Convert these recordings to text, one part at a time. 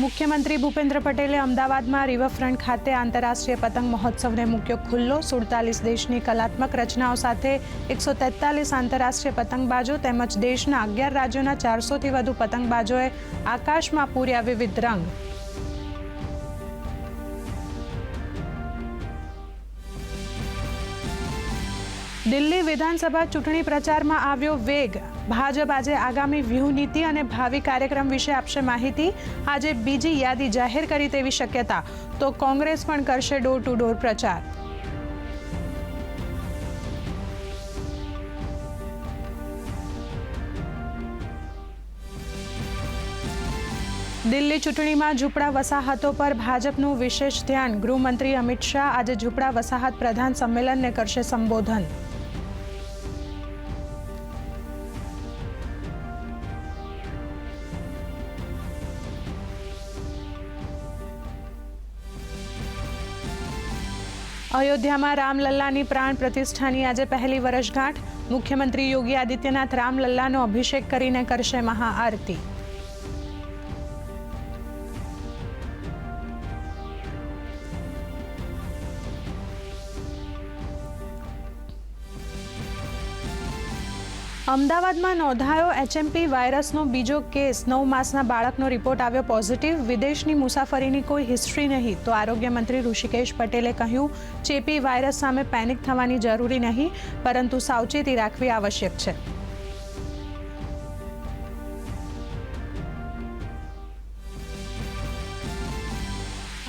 મુખ્યમંત્રી ભૂપેન્દ્ર પટેલે અમદાવાદમાં રિવરફ્રન્ટ ખાતે આંતરરાષ્ટ્રીય પતંગ મહોત્સવને મૂક્યો ખુલ્લો. સુડતાલીસ દેશની કલાત્મક રચનાઓ સાથે એકસો તેતાલીસ આંતરરાષ્ટ્રીય પતંગબાજો તેમજ દેશના અગિયાર રાજ્યોના ચારસોથી વધુ પતંગબાજોએ આકાશમાં પૂર્યા વિવિધ રંગ. દિલ્હી વિધાનસભા ચૂંટણી પ્રચારમાં આવ્યો વેગ. ભાજપ આજે આગામી વ્યૂહ નીતિ અને ભાવિ કાર્યક્રમ વિશે આપશે માહિતી. આજે બીજી યાદી જાહેર કરી તેવી શક્યતા. તો કોંગ્રેસ પણ કરશે ડોર ટુ ડોર પ્રચાર. દિલ્હી ચૂંટણીમાં ઝૂંપડા વસાહતો પર ભાજપનું વિશેષ ધ્યાન. ગૃહમંત્રી અમિત શાહ આજે ઝૂંપડા વસાહત પ્રધાન સંમેલનને કરશે સંબોધન. અયોધ્યામાં રામલલ્લાની પ્રાણ પ્રતિષ્ઠાની આજે પહેલી વર્ષગાંઠ મુખ્યમંત્રી યોગી આદિત્યનાથ રામલલ્લાનો અભિષેક કરીને કરશે મહાઆરતી. અમદાવાદમાં નોંધાયો એચએમપી વાયરસનો બીજો કેસ. નવ માસના બાળકનો રિપોર્ટ આવ્યો પોઝિટિવ વિદેશની મુસાફરીની કોઈ હિસ્ટ્રી નહીં. તો આરોગ્ય મંત્રી ઋષિકેશ પટેલે કહ્યું, ચેપી વાયરસ સામે પેનિક થવાની જરૂરી નહીં, પરંતુ સાવચેતી રાખવી આવશ્યક છે.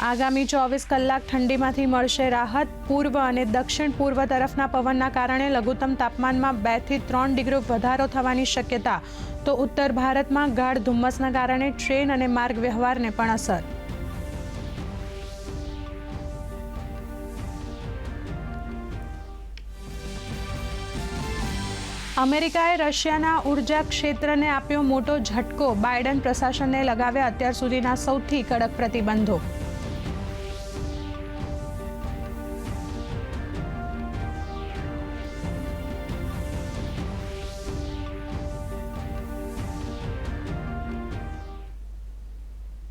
આગામી ચોવીસ કલાક ઠંડીમાંથી મળશે રાહત. પૂર્વ અને દક્ષિણ પૂર્વ તરફના પવનના કારણે લઘુત્તમ તાપમાનમાં બેથી ત્રણ ડિગ્રી વધારો થવાની શક્યતા. તો ઉત્તર ભારતમાં ગાઢ ધુમ્મસના કારણે ટ્રેન અને માર્ગ વ્યવહારને પણ અસર. અમેરિકાએ રશિયાના ઊર્જા ક્ષેત્રને આપ્યો મોટો ઝટકો. બાઇડન પ્રશાસનને લગાવ્યા અત્યાર સુધીના સૌથી કડક પ્રતિબંધો.